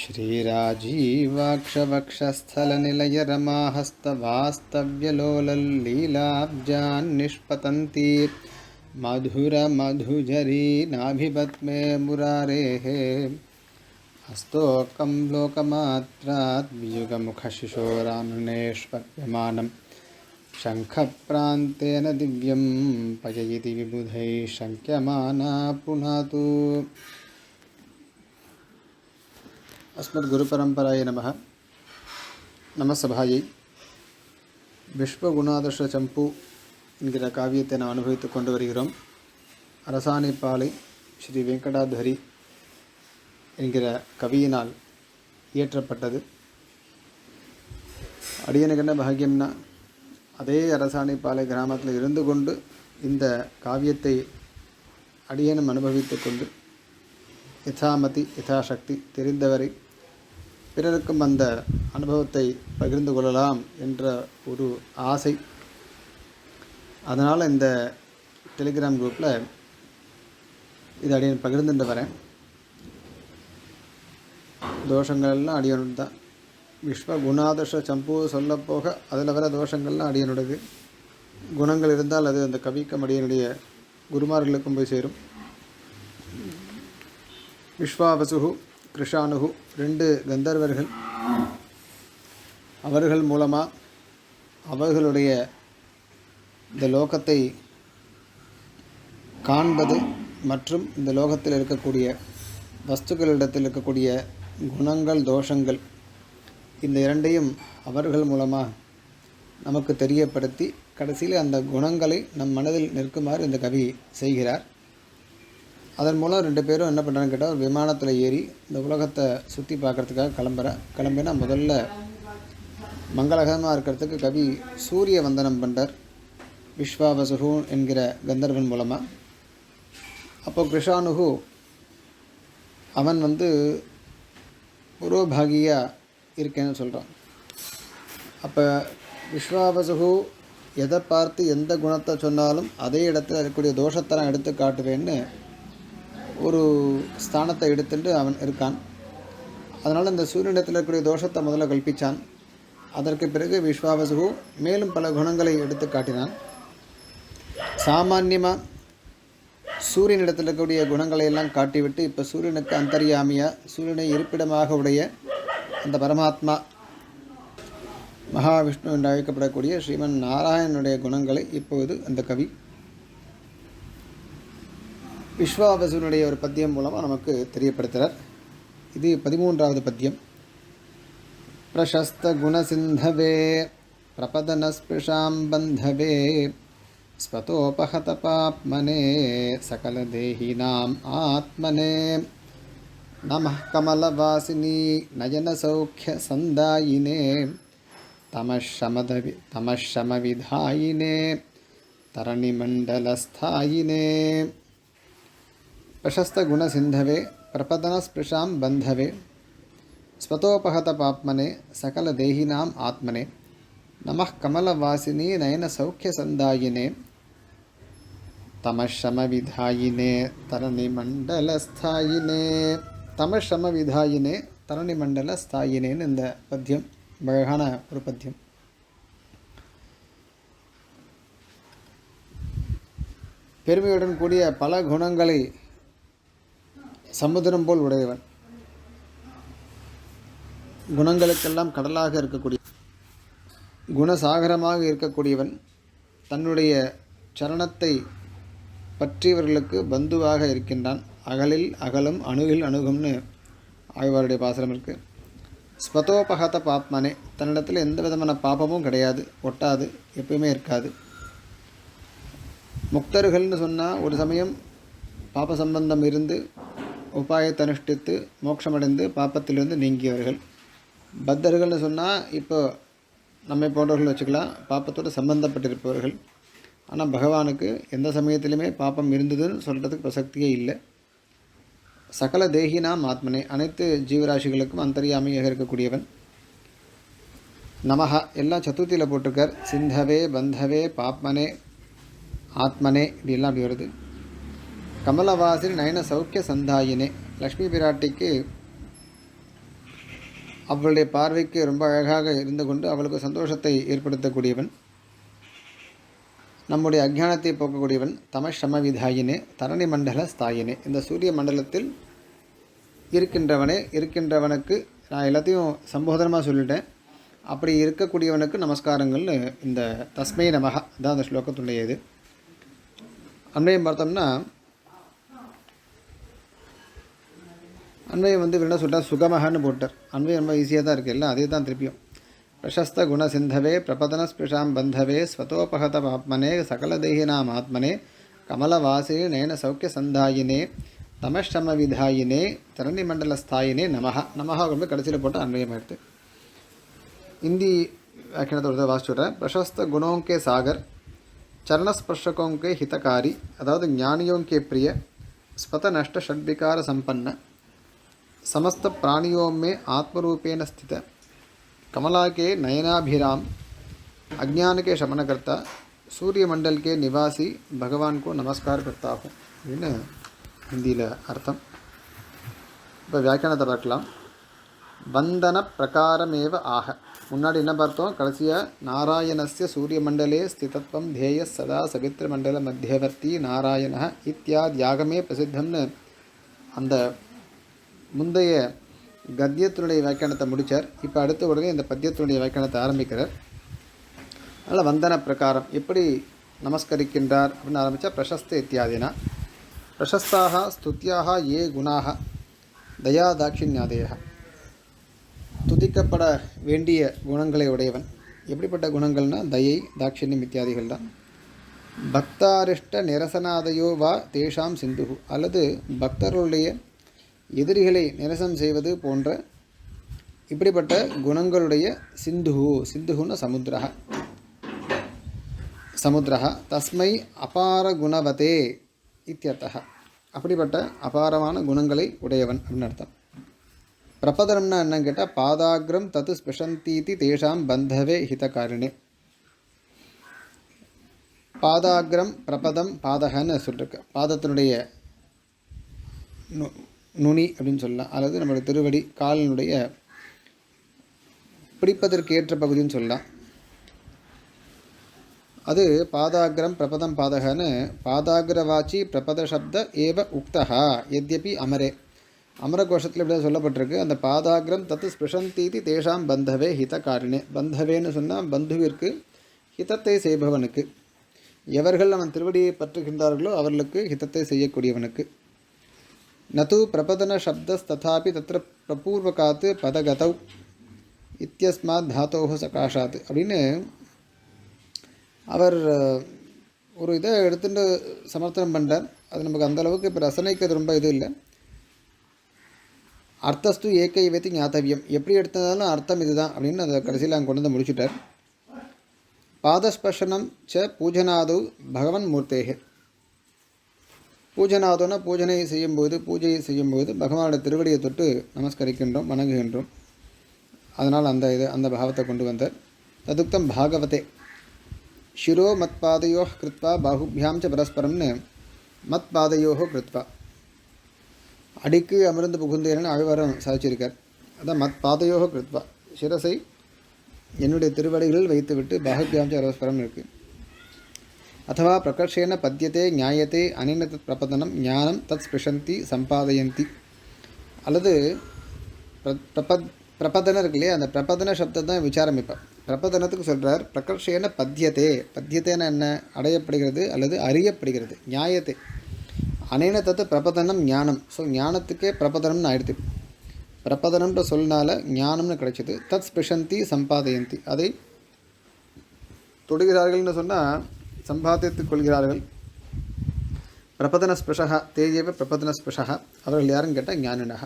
श्रीराजीवाक्षवक्षस्थलनिलयरमाहस्तवास्तव्यलोलल्लीलाब्जान्निष्पतन्ती मधुरमधुजरी नाभिपद्मे मुरारेः। हस्तोकं लोकमात्रात् वियुगमुखशिशोरानुनेष्पद्यमानं शङ्खप्रान्तेन दिव्यं पययति विबुधैः शङ्क्यमाना पुनातु அஸ்மத்குருபரம்பராய நம நம சபாயை விஸ்வகுணாதர்ஷ சம்பு என்கிற காவியத்தை நாம் அனுபவித்து கொண்டு வருகிறோம். அரசாணிப்பாலை ஸ்ரீ வெங்கடாதரி என்கிற கவியினால் இயற்றப்பட்டது. அடியனுக்கு என்ன பாகியம்னா அதே அரசாணிப்பாலை கிராமத்தில் இருந்து கொண்டு இந்த காவியத்தை அடியனும் அனுபவித்து கொண்டு யதாமதி யதாசக்தி தெரிந்தவரை பிறருக்கும் அந்த அனுபவத்தை பகிர்ந்து கொள்ளலாம் என்ற ஒரு ஆசை. அதனால் இந்த டெலிகிராம் குரூப்பில் இது அடியன் பகிர்ந்துட்டு வரேன். தோஷங்கள்லாம் அடியனோட தான். விஸ்வ குணாதர்ஷ சம்பு சொல்லப்போக அதில் வர தோஷங்கள்லாம் அடியனுடையது. குணங்கள் இருந்தால் அது அந்த கவிக்கும் அடியனுடைய குருமார்களுக்கும் போய் சேரும். விஸ்வாவசுகு கிருஷானுகு ரெண்டு கந்தர்வர்கள். அவர்கள் மூலமாக அவர்களுடைய இந்த லோகத்தை காண்பது மற்றும் இந்த லோகத்தில் இருக்கக்கூடிய வஸ்துக்களிடத்தில் இருக்கக்கூடிய குணங்கள் தோஷங்கள் இந்த இரண்டையும் அவர்கள் மூலமாக நமக்கு தெரியப்படுத்தி கடைசியில் அந்த குணங்களை நம் மனதில் நிற்குமாறு இந்த கவி செய்கிறார். அதன் மூலம் ரெண்டு பேரும் என்ன பண்ணுறான்னு கேட்டால் ஒரு விமானத்தில் ஏறி இந்த உலகத்தை சுற்றி பார்க்குறதுக்காக கிளம்புற கிளம்பினா முதல்ல மங்களகரமாக இருக்கிறதுக்கு கவி சூரிய வந்தனம் பண்ணுறார் விஸ்வாவசுகு என்கிற கந்தர்வன் மூலமாக அப்போ கிருஷானுகு அவன் வந்து பூர்வபாகியாக இருக்கேன்னு சொல்கிறான் அப்போ விஸ்வாவசுகு எதை பார்த்து எந்த குணத்தை சொன்னாலும் அதே இடத்துல இருக்கக்கூடிய தோஷத்தை நான் எடுத்து காட்டுவேன்னு ஒரு ஸ்தானத்தை எடுத்துட்டு அவன் இருக்கான். அதனால் இந்த சூரியனிடத்தில் இருக்கக்கூடிய தோஷத்தை முதல்ல கல்பித்தான் அதற்கு பிறகு விஸ்வாவசுகு மேலும் பல குணங்களை எடுத்து காட்டினான். சாமான்யமாக சூரியனிடத்தில் இருக்கக்கூடிய குணங்களை எல்லாம் காட்டிவிட்டு இப்போ சூரியனுக்கு அந்தரியாமியாக சூரியனை இருப்பிடமாக உடைய அந்த பரமாத்மா மகாவிஷ்ணு என்று அழைக்கப்படக்கூடிய ஸ்ரீமன் நாராயணனுடைய குணங்களை இப்போது அந்த கவி விஸ்வாவசுனுடைய ஒரு பத்தியம் மூலமாக நமக்கு தெரியப்படுத்துகிறார் இது பதிமூன்றாவது பத்தியம். பிரசஸ்த குணசிந்தவே பிரபதனஸ்பிருஷாம் பந்தவே ஸ்வதோபஹத பாப்மனே சகலதேஹினாம் ஆத்மனே. நம கமலவாசினி நயனசௌக்கிய சந்தாயினே தமஷமதவி தமஷமவிதாயினே தரணிமண்டலஸ்தாயினே. प्रशस्तगुणसिन्धवे, प्रपदनस्पृशां बन्धवे, स्वतोपहतपाप्मने, सकलदेहिनाम् आत्मने, नमः कमलवासिनी नयनसौख्यसन्दायिने तमशमविधायिने तरणिमण्डलस्थायिने तमशमविधायिने தரணிமண்டலஸ்தாயினேன்னு இந்த பத்தியம் அழகான ஒரு பத்தியம் பெருமையுடன் கூடிய பல குணங்களை சமுதிரம் போல் உடையவன். குணங்களுக்கெல்லாம் கடலாக இருக்கக்கூடிய குணசாகரமாக இருக்கக்கூடியவன் தன்னுடைய சரணத்தை பற்றியவர்களுக்கு பந்துவாக இருக்கின்றான். அகலில் அகலும் அணுகில் அணுகும்னு ஆய்வாருடைய பாசனம் இருக்குது ஸ்வதோபகத பாப்மனே தன்னிடத்தில் எந்த விதமான பாப்பமும் கிடையாது ஒட்டாது எப்பயுமே இருக்காது. முக்தர்கள்னு சொன்னால் ஒரு சமயம் பாப சம்பந்தம் இருந்து உபாயத்தை அனுஷ்டித்து மோட்சமடைந்து பாப்பத்திலிருந்து நீங்கியவர்கள். பத்தர்கள்னு சொன்னால் இப்போ நம்மை போன்றவர்கள் வச்சுக்கலாம் பாப்பத்தோடு சம்பந்தப்பட்டிருப்பவர்கள். ஆனால் பகவானுக்கு எந்த சமயத்திலுமே பாப்பம் இருந்ததுன்னு சொல்கிறதுக்கு பிரசக்தியே இல்லை. சகல தேகினாம் ஆத்மனே அனைத்து ஜீவராசிகளுக்கும் அந்தரியாமையாக இருக்கக்கூடியவன். நமஹா எல்லாம் சத்துர்த்தியில் போட்டிருக்கார். சிந்தவே பந்தவே பாப்மனே ஆத்மனே இப்படிலாம் அப்படி வருது. கமலவாசினி நயன சௌக்கிய சந்தாயினே. லக்ஷ்மி பிராட்டிக்கு அவளுடைய பார்வைக்கு ரொம்ப அழகாக இருந்து கொண்டு அவளுக்கு சந்தோஷத்தை ஏற்படுத்தக்கூடியவன். நம்முடைய அக்ஞானத்தை போக்கக்கூடியவன் தமஷம விதாயினே தரணி மண்டல ஸ்தாயினே. இந்த சூரிய மண்டலத்தில் இருக்கின்றவனே இருக்கின்றவனுக்கு நான் எல்லாத்தையும் சம்போதனமாக சொல்லிட்டேன். அப்படி இருக்கக்கூடியவனுக்கு நமஸ்காரங்கள்னு இந்த தஸ்மை நமகா தான் அந்த ஸ்லோகத்துடைய இது அன்றையும் பார்த்தோம்னா அன்வை வந்து இவர் என்ன சொல்கிறார் சுகமகன்னு போட்டார். அன்வை ரொம்ப ஈஸியாக தான் இருக்குது எல்லாம் அதே தான் திருப்பியும். பிரசஸ்த குணசிந்தவே பிரபதன ஸ்பிஷாம் பந்தவே ஸ்வதோபகத ஆத்மனே சகலதேகினாம் ஆத்மனே கமலவாசே நேன சௌக்கிய சந்தாயினே தமஷ்டம விதாயினே தரணி மண்டல ஸ்தாயினே நமஹா. நமஹா கொண்டு கடைசியில் போட்டு அன்வயமாயிடுது இந்தி வியாக்கியானத்தோட வாசிச்சு விட்றேன் பிரசஸ்த குணோங்கே சாகர் சரணஸ்பர்ஷகோங்கே ஹிதகாரி அதாவது ஞானியோங்கே பிரிய ஸ்வத நஷ்ட ஷட்பிகார சம்பன்ன समस्त प्राणियों में आत्मरूपेण स्थित कमला के नयनाभिराम अज्ञान के शमनकर्ता सूर्यमंडल के निवासी भगवान को नमस्कार करता हूँ அப்படின்னு ஹிந்தியில் அர்த்தம் இப்போ வியாக்கியானத்தை பார்க்கலாம் வந்தன பிரகாரமேவ ஆக முன்னாடி என்ன பார்த்தோம் கடைசியாக நாராயணஸ்ய சூரியமண்டலே ஸ்திதத்வம் தேய சதா சவித்ரமண்டல மத்தியவர்த்தி நாராயண இத்தியாத்யாகமே பிரசித்தம்னு அந்த முந்தைய கத்தியத்தினுடைய வியாக்கியானத்தை முடித்தார் இப்போ அடுத்த உடனே இந்த பத்தியத்தினுடைய வியாக்கியானத்தை ஆரம்பிக்கிறார். அதனால் வந்தன பிரகாரம். எப்படி நமஸ்கரிக்கின்றார் அப்படின்னு ஆரம்பித்தா பிரசஸ்த இத்தியாதினா பிரசஸ்தாக ஸ்துத்தியாக ஏ குணாக தயா தாட்சிணியாதேயா துதிக்கப்பட வேண்டிய குணங்களை உடையவன். எப்படிப்பட்ட குணங்கள்னா தயை தாட்சிணியம் இத்தியாதிகள் தான். பக்தாரிஷ்ட நிரசனாதையோ வா தேஷாம் சிந்து அல்லது பக்தர்களுடைய எதிரிகளை நிரசனம் செய்வது போன்ற இப்படிப்பட்ட குணங்களுடைய சிந்து சிந்துகுன சமுத்திரா சமுத்திரா தஸ்மை அபார குணவதே இத்தியர்த்தः அப்படிப்பட்ட அபாரமான குணங்களை உடையவன் அப்படின்னு அர்த்தம். பிரபதனம்னா என்னன்னு கேட்டால் பாதாகிரம் தத்து ஸ்பிருஷந்தீதி தேஷாம் பந்தவே ஹிதகாரிணே. பாதாகிரம் பிரபதம் பாதகன்னு சொல்லிருக்கு. பாதத்தினுடைய நுனி அப்படின்னு சொல்லலாம். அல்லது நம்மளுடைய திருவடி காலினுடைய பிடிப்பதற்கு ஏற்ற பகுதின்னு சொல்லலாம். அது பாதாகிரம் பிரபதம் பாதகன்னு பாதாகிரவாச்சி பிரபத சப்த ஏவ உக்தஹா எத்யபி அமரே. அமரகோஷத்தில் இப்படி சொல்லப்பட்டிருக்கு. அந்த பாதாகிரம் தத்து ஸ்பிருஷந்தீதி தேஷாம் பந்தவே ஹிதகாரிணே. பந்தவேன்னு சொன்னால் பந்துவிற்கு ஹிதத்தை செய்பவனுக்கு. எவர்கள் அவன் திருவடியை பற்றுகின்றார்களோ அவர்களுக்கு ஹிதத்தை செய்யக்கூடியவனுக்கு. நது பிரபதன சப்தஸ்ததாபி தத்திர பிரபூர்வகாத்து பதகதௌ இத்தியஸ்மாத் தாத்தோஹ சகாஷாத் அப்படின்னு அவர் ஒரு இதை எடுத்துட்டு சமர்த்தனம் பண்ணுறார் அது நமக்கு அந்தளவுக்கு இப்போ ரசனைக்கு அது ரொம்ப இது இல்லை அர்த்தஸ்து ஏக்கை வைத்து ஞாத்தவியம் எப்படி எடுத்ததாலும் அர்த்தம் இதுதான் அப்படின்னு அதை கடைசியில் அங்கே கொண்டு வந்து முடிச்சுட்டார் பாதஸ்பர்ஷனம் ச பூஜனாது பகவன் மூர்த்தேகே பூஜைநாதோன பூஜனை செய்யும்போது பூஜையை செய்யும்போது பகவானோட திருவடியை தொட்டு நமஸ்கரிக்கின்றோம் வணங்குகின்றோம். அதனால் அந்த இது அந்த பாவத்தை கொண்டு வந்தார். ததுக்தம் பாகவதே. ஷிரோ மத்பாதையோ கிருத்வா பாகுபியாம் ச பரஸ்பரம்னு மத்பாதையோ கிருத்வா. அடிக்கு அமர்ந்து புகுந்தேன்னு அழிவாரம் சாதிச்சிருக்கார் அதான் மத் பாதையோ கிருத்வா. சிரசை என்னுடைய திருவடிகளில் வைத்துவிட்டு பாகுபியாம் ச பரஸ்பரம் இருக்குது அத்தவா பிரகர்ஷேன பத்தியதே ஞாயத்தே அனின தத் பிரபதனம் ஞானம் தத் ஸ்பிருஷந்தி சம்பாதயந்தி அல்லது பிரபத் பிரபதனம் இருக்கு இல்லையா? அந்த பிரபதன சப்தம் தான் விசாரம் இப்போ. பிரபதனத்துக்கு சொல்கிறார் பிரகர்ஷேன பத்தியதே. பத்தியத்தேன என்ன? அடையப்படுகிறது அல்லது அறியப்படுகிறது. நியாயத்தை அனேன தத்து பிரபதனம் ஞானம். ஸோ ஞானத்துக்கே பிரபதனம்னு ஆயிடுது. பிரபதனம்ன்ற சொல்லினால ஞானம்னு கிடைச்சிது. தத் ஸ்பிருஷந்தி சம்பாதயந்தி. அதை தொடுகிறார்கள்னு சொன்னால் சம்பாதித்துக் கொள்கிறார்கள் பிரபதன ஸ்பிருஷா தேஜேவ பிரபதன ஸ்பிருஷா அவர்கள் யாரும் கேட்டால் ஞானினக.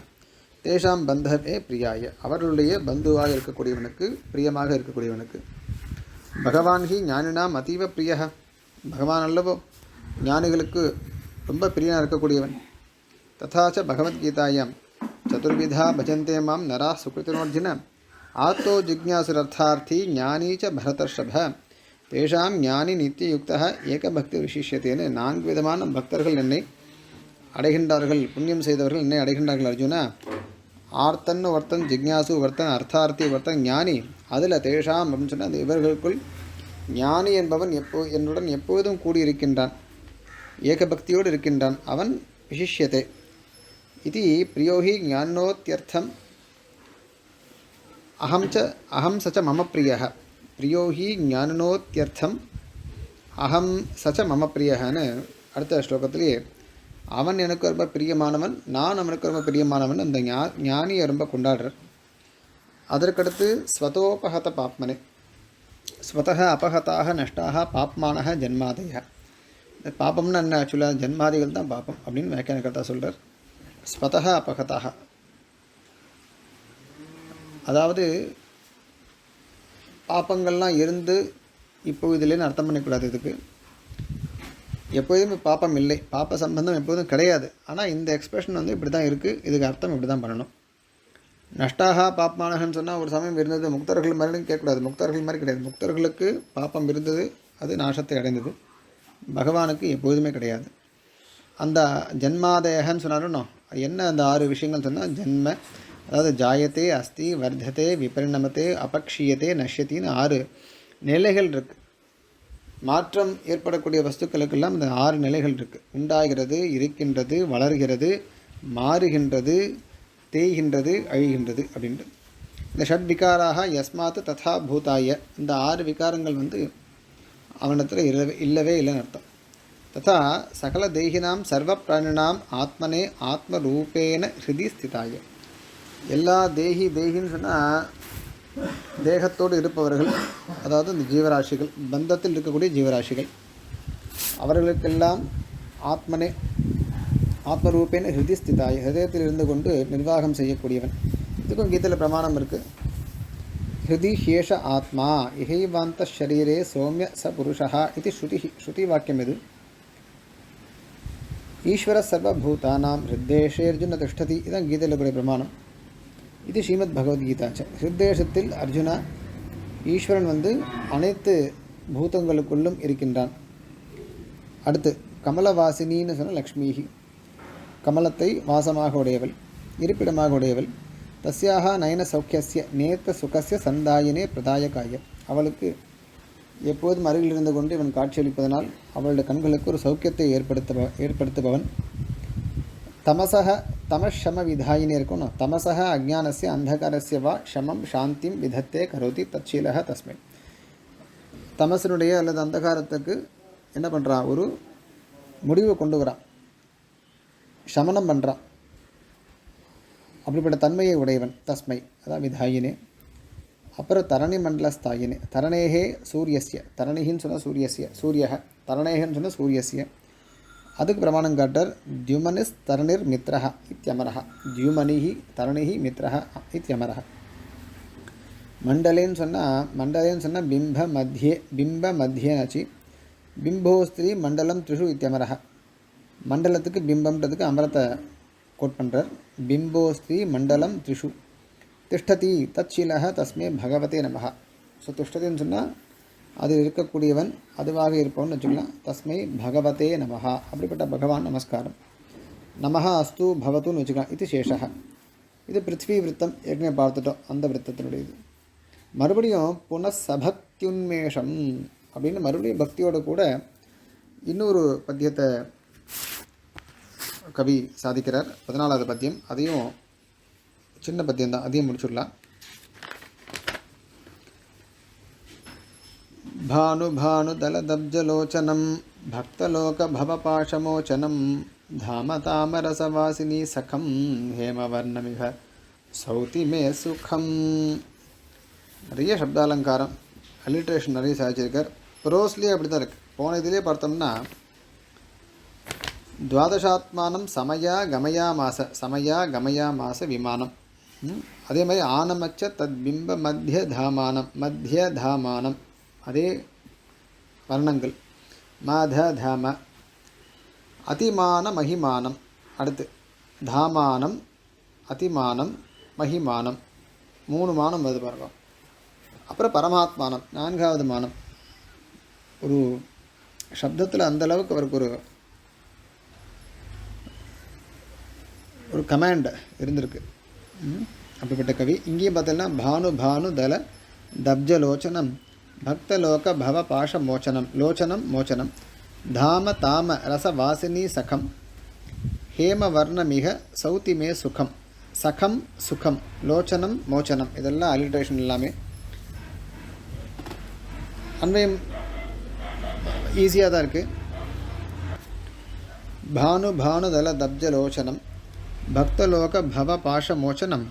தேஷாம் பந்தவே பிரியாய. அவர்களுடைய பந்துவாக இருக்கக்கூடியவனுக்கு பிரியமாக இருக்கக்கூடியவனுக்கு. பகவான் ஹி ஞானினாம் அதீவ பிரிய பகவான் அல்லவோ ஞானிகளுக்கு ரொம்ப பிரியனாக இருக்கக்கூடியவன். ததாச்ச பகவத்கீதாயாம் சதுர்விதா பஜந்தே மாம் நரா சுகிருத்தினோர்ஜின ஆத்தோ ஜிக்ஞாசுரர்த்தார்த்தி ஞானீச்ச ச பரதர்ஷப. தேஷாம் ஞானி நித்தியுக்தா ஏகபக்தி விசிஷ்யத்தேன்னு நான்கு விதமான பக்தர்கள் என்னை அடைகின்றார்கள் புண்ணியம் செய்தவர்கள் என்னை அடைகின்றார்கள் அர்ஜுனா. ஆர்த்தன்னு ஒருத்தன் ஜிக்ஞாசு ஒருத்தன் அர்த்தார்த்தி ஒருத்தன் ஞானி. அதில் தேஷாம் அப்படின்னு சொன்னால் அந்த இவர்களுக்குள் ஞானி என்பவன் எப்போ என்னுடன் எப்போதும் கூடியிருக்கின்றான். ஏகபக்தியோடு இருக்கின்றான். அவன் விசிஷ்யத்தை. இது பிரியோகி ஞானோத்தியர்த்தம் அகம் ச அகம் சச்ச ச மம பிரியः பிரியோஹி ஞானனோத்தியர்த்தம் அகம் சச்ச மம பிரியகன்னு அடுத்த ஸ்லோகத்திலேயே அவன் எனக்கு ரொம்ப பிரியமானவன் நான் அவனுக்கு ரொம்ப பிரியமானவன் அந்த ஞா ஞானியை ரொம்ப கொண்டாடுறார். அதற்கடுத்து ஸ்வதோபகத பாப்மனே ஸ்வதக அபகதாக நஷ்டாக பாப்மானக ஜென்மாதய இந்த பாப்பம்னா என்ன ஆக்சுவலாக ஜென்மாதிகள் தான் பாப்பம் அப்படின்னு வியாக்கியானகர்த்தா சொல்கிறார் ஸ்வதக அபகதாக அதாவது பாப்பங்கள்லாம் இருந்து இப்போ இதுலேன்னு அர்த்தம் பண்ணிக்கூடாது இதுக்கு. எப்போதுமே பாப்பம் இல்லை. பாப்ப சம்பந்தம் எப்போதும் கிடையாது. ஆனால் இந்த எக்ஸ்பிரஷன் வந்து இப்படி தான் இருக்குது இதுக்கு அர்த்தம் இப்படி தான் பண்ணணும். நஷ்டாக பாப்மானகன்னு சொன்னால் ஒரு சமயம் இருந்தது. முக்தர்கள் மாதிரி கேட்கக்கூடாது. முக்தர்கள் மாதிரி கிடையாது. முக்தர்களுக்கு பாப்பம் இருந்தது. அது நாசத்தை அடைந்தது. பகவானுக்கு எப்போதுமே கிடையாது. அந்த ஜென்மாதேகன்னு சொன்னாலும் என்ன அந்த ஆறு விஷயங்கள் சொன்னால் ஜென்ம அதாவது ஜாயத்தே அஸ்தி வர்த்தத்தை விபரிணமத்தே அபக்ஷியத்தே நஷ்யத்தின்னு ஆறு நிலைகள் இருக்குது மாற்றம் ஏற்படக்கூடிய வஸ்துக்களுக்கெல்லாம் இந்த ஆறு நிலைகள் இருக்குது உண்டாகிறது இருக்கின்றது வளர்கிறது மாறுகின்றது தேய்கின்றது அழிகின்றது அப்படின்ட்டு. இந்த ஷட் விகாராக யஸ்மாத் ததா பூதாய. இந்த ஆறு விகாரங்கள் வந்து அவனத்தில் இல்லவே இல்லவே இல்லைன்னு அர்த்தம். ததா சகல தேகினாம் சர்வ பிராணினாம் ஆத்மனே ஆத்மரூபேன ஹிருதி ஸ்திதாய. எல்லா தேகி தேகின்னு சொன்னால் தேகத்தோடு இருப்பவர்கள் அதாவது இந்த ஜீவராசிகள் பந்தத்தில் இருக்கக்கூடிய ஜீவராசிகள் அவர்களுக்கெல்லாம் ஆத்மனே ஆத்மரூபேன ஹிருதி ஸ்திதாய் ஹிருதயத்தில் இருந்து கொண்டு நிர்வாகம் செய்யக்கூடியவன். இதுக்கும் கீதையில் பிரமாணம் இருக்குது ஹிருதி ஹேஷ ஆத்மா இகைவாந்த ஷரீரே சௌமிய ச புருஷா இது ஸ்ருதி ஸ்ருதி வாக்கியம் இது. ஈஸ்வர சர்வபூதானாம் ஹிருத்தேஷே அர்ஜுன திஷ்டதி இதான் கீதையில் கூடிய பிரமாணம். இது ஸ்ரீமத் பகவத்கீதா ஹிருத்தேஷத்தில் அர்ஜுனா ஈஸ்வரன் வந்து அனைத்து பூதங்களுக்குள்ளும் இருக்கின்றான். அடுத்து கமலவாசினின்னு சொன்ன லக்ஷ்மிஹி. கமலத்தை வாசமாக உடையவள் இருப்பிடமாக உடையவள். தஸ்யாக நயன சௌக்கியஸ்ய நேத்த சுகசிய சந்தாயினே பிரதாயகாய. அவளுக்கு எப்போதும் அருகில் இருந்து கொண்டு இவன் காட்சியளிப்பதனால் அவளுடைய கண்களுக்கு ஒரு சௌக்கியத்தை ஏற்படுத்த ஏற்படுத்துபவன். தமசக தமஷம விதாயினே இருக்கணும் தமசக அஜானசிய அந்தகாரஸ்ய வா ஷமம் சாந்திம் விதத்தே கரோதி தச்சீலக தஸ்மை தமசனுடைய அல்லது அந்தகாரத்துக்கு என்ன பண்ணுறான் ஒரு முடிவு கொண்டு வரான். சமனம் பண்ணுறான் அப்படிப்பட்ட தன்மையை உடையவன் தஸ்மை அதான் விதாயினே. அப்புறம் தரணி மண்டலஸ்தாயினே. தரணேகே சூரியஸ்ய. தரணிகின்னு சொன்னால் சூரியஸ்ய. சூரியக தரணேகன்னு சொன்னால் சூரியஸ்ய. அதுக்கு பிரமாணம் காட்டர் தியுமனிஸ் தரணிர் மித்ரஹ இத்தியமரஹ தியுமனிஹி தரணிஹி மித்ரஹ இத்தியமரஹ மண்டலேன்னு சொன்னால் மண்டலேன்னு சொன்னால் பிம்ப மத்தியே பிம்ப மத்தியேனாச்சு பிம்போஸ்திரி மண்டலம் த்ரிஷு இத்தியமரஹ மண்டலத்துக்கு பிம்பம்ன்றதுக்கு அமரத்தை கோட் பண்ணுறார் பிம்போஸ்திரி மண்டலம் த்ரிஷு திஷ்டதி தச்சிலக தஸ்மே பகவதே நமஹ ஸோ திஷ்டதின்னு சொன்னால் அதில் இருக்கக்கூடியவன் அதுவாக இருப்பவன் வச்சுக்கலாம் தஸ்மை பகவதே நமஹா. அப்படிப்பட்ட பகவான் நமஸ்காரம். நமஹா அஸ்து பவத்துன்னு வச்சுக்கலாம். இது சேஷக இது பிருத்வி விருத்தம். ஏற்கனவே பார்த்துட்டோம் அந்த விருத்தத்தினுடைய இது மறுபடியும் புனசபக்தியுன்மேஷம் அப்படின்னு மறுபடியும் பக்தியோடு கூட இன்னொரு பத்தியத்தை கவி சாதிக்கிறார். பதினாலாவது பத்தியம். அதையும் சின்ன பத்தியம் தான் அதையும் முடிச்சுடலாம். भानुभानुदलदब्जलोचनं भक्तलोकभवपाशमोचनं धामतामरसवासिनी सखं हेमवर्णमिह சௌதி மே சுகம் நிறைய சப்தாலங்காரம் அலிட்ரேஷன் நிறைய சாதிச்சிருக்கார் ப்ரோஸ்லேயே அப்படி தான் இருக்குது போன இதிலே பார்த்தோம்னா துவாதசாத்மானம் சமயா கமயா மாச சமயா கமயா மாச விமானம் ம், அதே மாதிரி ஆனமச்ச தத் பிம்ப மத்திய தாமானம் மத்திய தாமானம் அதே வர்ணங்கள். மாத தாம அதிமான மகிமானம் அடுத்து தாமானம் அதிமானம் மகிமானம் மூணு மானம் வருது பாருங்க. அப்புறம் பரமாத்மானம் நான்காவது மானம். ஒரு சப்தத்தில் அந்த அளவுக்கு அவருக்கு ஒரு ஒரு கமாண்ட் இருந்திருக்கு. ம், அப்படிப்பட்ட கவி. இங்கேயும் பார்த்தோன்னா பானு பானு தல தப்ஜலோச்சனம் லோச்சனம் பக்தலோக பவ பாஷ மோச்சனம் லோச்சனம் மோச்சனம் தாம தாம ரச வாசினி சகம் ஹேமவர்ணமிக சௌத்திமே சுகம் சகம் சுகம் லோச்சனம் மோச்சனம் இதெல்லாம் அலிட்ரேஷன் எல்லாமே அன்வயம் ஈஸியாக தான் இருக்குது భాను భానుదల దబ్జలోచనం భక్తలోక భవ పాశమోచనం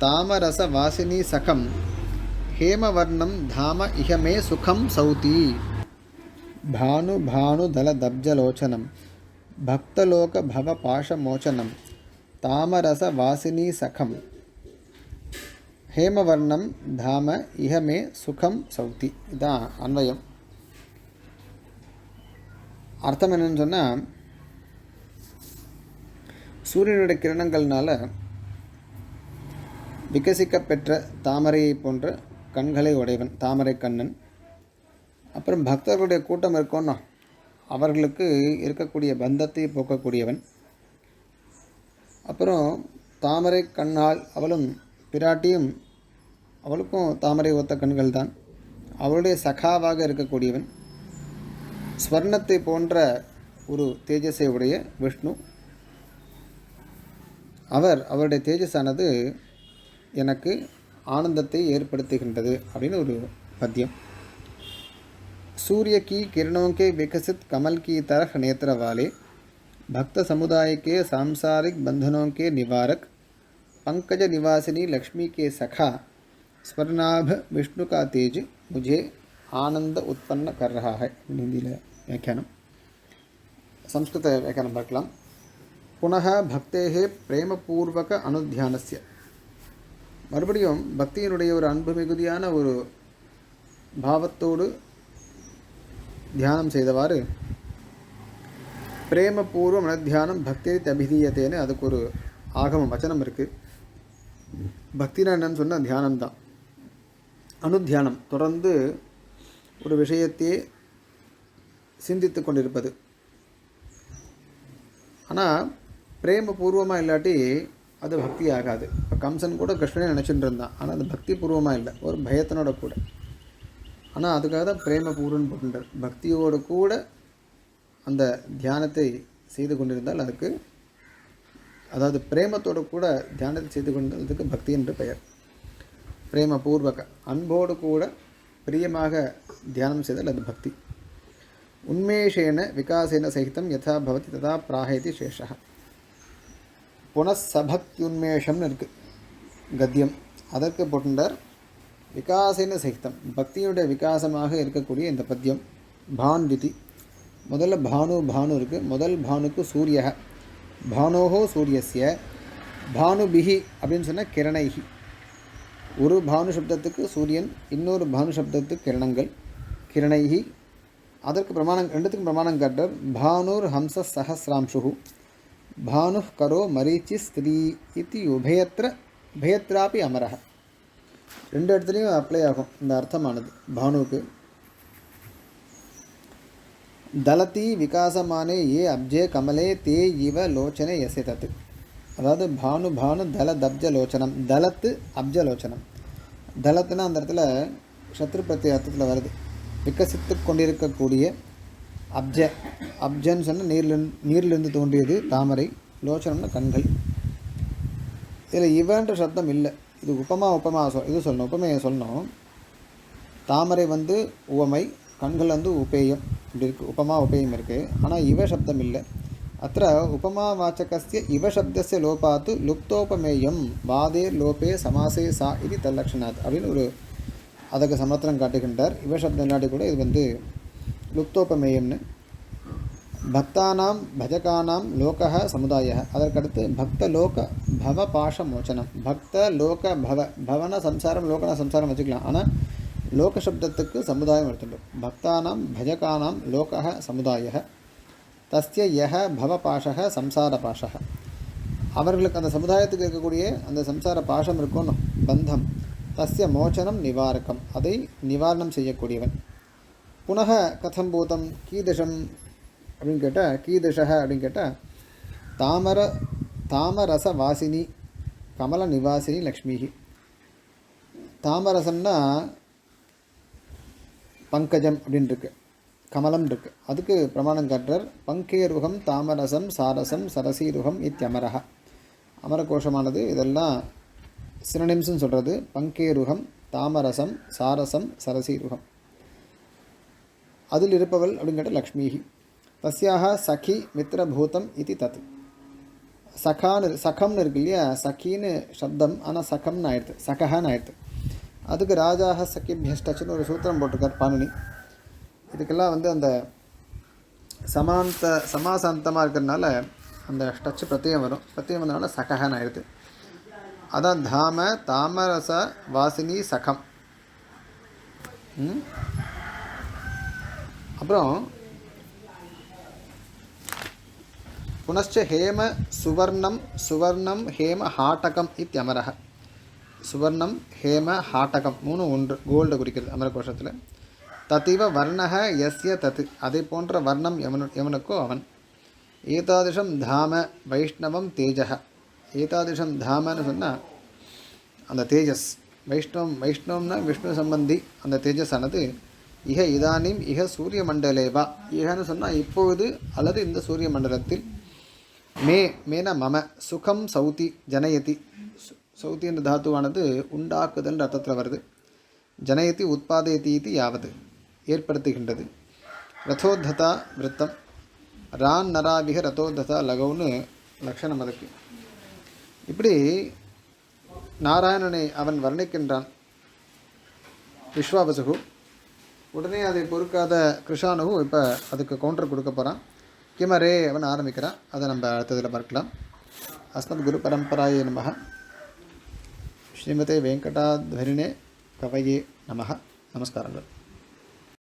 తామరస వాసిని సఖం ஹேமவர்ணம் தாம இகமே சுகம் சௌதி. பானு பானு தல தப்ஜலோச்சனம். பக்தலோக பவ பாஷமோச்சனம். தாமரச வாசினி சகம். ஹேமவர்ணம் தாம இகமே சுகம் சௌதி. இதான் அன்வயம். அர்த்தம் என்னன்னு சொன்னால் சூரியனுடைய கிரணங்கள்னால விகசிக்கப்பெற்ற தாமரையை போன்ற கண்களை உடையவன் தாமரை கண்ணன். அப்புறம் பக்தர்களுடைய கூட்டம் இருக்கோன்னா அவர்களுக்கு இருக்கக்கூடிய பந்தத்தை போக்கக்கூடியவன். அப்புறம் தாமரை கண்ணால் அவளும் பிராட்டியும் அவளுக்கும் தாமரை ஒத்த கண்கள் தான் அவளுடைய சகாவாக இருக்கக்கூடியவன். ஸ்வர்ணத்தை போன்ற ஒரு தேஜஸை உடைய விஷ்ணு. அவர் அவருடைய தேஜஸானது எனக்கு ஆனந்தத்தை ஏற்படுத்துகின்றது அப்படின்னு ஒரு பத்தியம் सूर्य की किरणों के विकसित कमल की तरह नेत्र वाले भक्त समुदाय के सांसारिक बंधनों के निवारक पंकज निवासिनी लक्ष्मी के सखा स्वर्णाभ विष्णु का तेज मुझे आनंद उत्पन्न कर रहा है हिंदी व्याख्यानम संस्कृत व्याख्यानं பார்க்கலாம் புனः பக்தேः பிரேமபூர்வக அனுத்தியானஸ்ய மறுபடியும் பக்தியினுடைய ஒரு அன்பு மிகுதியான ஒரு பாவத்தோடு தியானம் செய்தவாறு பிரேமபூர்வ மனத்தியானம் பக்தி அபிதீயத்தேன்னு அதுக்கு ஒரு ஆகமம் வச்சனம் இருக்குது பக்தினா என்னன்னு சொன்னால் தியானம் தான் அனுத்தியானம் தொடர்ந்து ஒரு விஷயத்தையே சிந்தித்து கொண்டிருப்பது. ஆனால் பிரேமபூர்வமாக இல்லாட்டி அது பக்தி ஆகாது. இப்போ கம்சன் கூட கிருஷ்ணனே நினச்சிட்டு இருந்தான். ஆனால் அது பக்தி பூர்வமாக இல்லை. ஒரு பயத்தனோட கூட. ஆனால் அதுக்காக தான் பிரேமபூர்வன் போட்டுட்டார் பக்தியோடு கூட அந்த தியானத்தை செய்து கொண்டிருந்தால் அதுக்கு அதாவது பிரேமத்தோடு கூட தியானத்தை செய்து கொண்டிருந்ததுக்கு பக்தி என்று பெயர். பிரேமபூர்வக. அன்போடு கூட பிரியமாக தியானம் செய்தால் அது பக்தி. உண்மேஷேன விகாசேன சகிதம் யதா பவதி ததா பிராகைதி சேஷா புனசபக்தியுன்மேஷம்னு இருக்குது கத்தியம். அதற்கு போட்டுண்டார் விகாசின சகிதம். பக்தியுடைய விகாசமாக இருக்கக்கூடிய இந்த பத்தியம். பான் விதி. முதல்ல பானு பானு இருக்குது முதல் பானுக்கு சூரிய பானோஹோ சூரியசிய பானுபிகி அப்படின்னு சொன்னால் கிரணைகி ஒரு பானு சப்தத்துக்கு சூரியன் இன்னொரு பானு சப்தத்துக்கு கிரணங்கள். கிரணைகி அதற்கு பிரமாணம் ரெண்டுத்துக்கும் பிரமாணம் காட்டார் பானுர் ஹம்ச சஹசிராம்சு பானு கரோ மரீச்சி ஸ்திரீ இது உபயத்திர உபயத்ராபி அமரஹ ரெண்டு இடத்துலையும் அப்ளை ஆகும். இந்த அர்த்தமானது. பானுவுக்கு தலதி விகாசமானே ஏ அப்ஜே கமலே தே இவ லோச்சனை எசை தத்து அதாவது பானு பானு தல தப்ஜ லோச்சனம். தலத்து அப்ஜ லோச்சனம். தலத்துனா அந்த இடத்துல சத்ரு பிரத்ய அர்த்தத்தில் வருது. விகசித்து கொண்டிருக்கக்கூடிய அப்ஜ அப்ஜன்னு சொன்னால் நீரில் நீரிலிருந்து தோன்றியது தாமரை லோச்சனம்னா கண்கள். இதில் இவன்ற சப்தம் இல்லை. இது உபமா உபமா சொல் இது சொல்லணும் உபமையை சொல்லணும். தாமரை வந்து உவமை கண்கள் வந்து உபேயம். இப்படி இருக்குது உபமா உபேயம் இருக்குது ஆனால் இவ சப்தம் இல்லை. அத்த உபமா வாச்சகஸ்ய இவ சப்தஸ்ய லோபாத்து லுப்தோபமேயம் வாதே லோபே சமாசே சா இது தல்லக்ஷணாத் அப்படின்னு ஒரு அதுக்கு சமர்த்தனம் காட்டுகின்றார். இவ சப்தம் இல்லாட்டி கூட இது வந்து லுப்தோபமேயம்னு. பக்தானாம் பஜகானாம் லோகः சமுதாய அதற்கடுத்து பக்த லோக பவ பாஷ மோச்சனம் பக்த லோக பவ பவன சம்சாரம் லோகன சம்சாரம் வச்சுக்கலாம். ஆனால் லோக சப்தத்துக்கு சமுதாயம் எடுத்துட்டோம் பக்தானாம் பஜகானாம் லோக சமுதாய தஸ்ய யஹ பவ பாஷக சம்சார பாஷக அவர்களுக்கு அந்த சமுதாயத்துக்கு இருக்கக்கூடிய அந்த சம்சார பாஷம் இருக்கணும் பந்தம். தஸ்ய மோச்சனம் நிவாரகம். அதை நிவாரணம் செய்யக்கூடியவன். புனக கதம் பூதம் கீதஷம் அப்படின்னு கேட்டால் கீதஷக அப்படின்னு கேட்டால் தாமர தாமரச வாசினி கமல நிவாசினி லக்ஷ்மிஹி தாமரசம்னா பங்கஜம் அப்படின்னு இருக்கு கமலம் இருக்கு அதுக்கு பிரமாணம் காட்டுறார் பங்கேருகம் தாமரசம் சாரசம் சரசீருகம் இத்தியமரக அமரகோஷமானது இதெல்லாம் சினனிம்ஸ்னு சொல்கிறது பங்கேருகம் தாமரசம் சாரசம் சரசீருகம். அதில் இருப்பவள் அப்படின்னு கேட்டால் லக்ஷ்மிஹி தஸ்யாக சகி மித்ரபூதம் இது தத் சகான்னு சகம்னு இருக்கு இல்லையா சகின்னு சப்தம் ஆனால் சகம்னு ஆயிடுது சகஹான்னு ஆயிடுது அதுக்கு ராஜாக சக்கிபியஷ்டச்சுன்னு ஒரு சூத்திரம் போட்டிருக்கார் பாணினி இதுக்கெல்லாம் வந்து அந்த சமாந்த சமாசாந்தமாக இருக்கிறதுனால அந்த ஸ்டச்சு பிரத்யம் வரும் பிரத்யம் வந்தனால சகஹான்னு ஆயிடுது அதான் தாம தாமரச வாசினி சகம் ம்? அப்புறம் புனச்ச ஹேம சுவர்ணம் சுவர்ணம் ஹேம ஹாட்டகம் இத்தியமரः சுவர்ணம் ஹேம ஹாட்டகம் மூணு ஒன்று கோல்டு குறிக்கிறது அமரகோஷத்தில். தத்திவ வர்ணக எஸ்ய தத்து அதை போன்ற வர்ணம் எவனு எவனுக்கோ அவன். ஏதாதிஷம் தாம வைஷ்ணவம் தேஜக ஏதாதிஷம் தாமன்னு சொன்னால் அந்த தேஜஸ். வைஷ்ணவம் வைஷ்ணவம்னா விஷ்ணு சம்பந்தி அந்த தேஜஸ் ஆனது இக இதானிம் இக சூரிய மண்டலேவா இகன்னு சொன்னால் இப்பொழுது அல்லது இந்த சூரிய மண்டலத்தில் மே மேன மம சுகம் சௌதி ஜனயதி. சு- சௌதி என்ற தாத்துவானது உண்டாக்குதல் அர்த்தத்தில் வருது. ஜனயதி உற்பாதயதி இது யாவது ஏற்படுத்துகின்றது. ரதோத்ததா விரத்தம். ரான் நராவிக ரதோத்ததா லகவுன்னு லக்ஷணம் அதுக்கு. இப்படி நாராயணனை அவன் வர்ணிக்கின்றான். விஸ்வாபசுகு உடனே அதை பொறுக்காத கிருஷானவும் இப்போ அதுக்கு கவுண்டர் கொடுக்க போகிறான் கிமரே அவன் ஆரம்பிக்கிறான். அதை நம்ம அடுத்ததில் பார்க்கலாம். அஸ்மத் குரு பரம்பராய நமக ஸ்ரீமதே வெங்கடாத்வரிணே கவையே நமக நமஸ்காரங்கள்.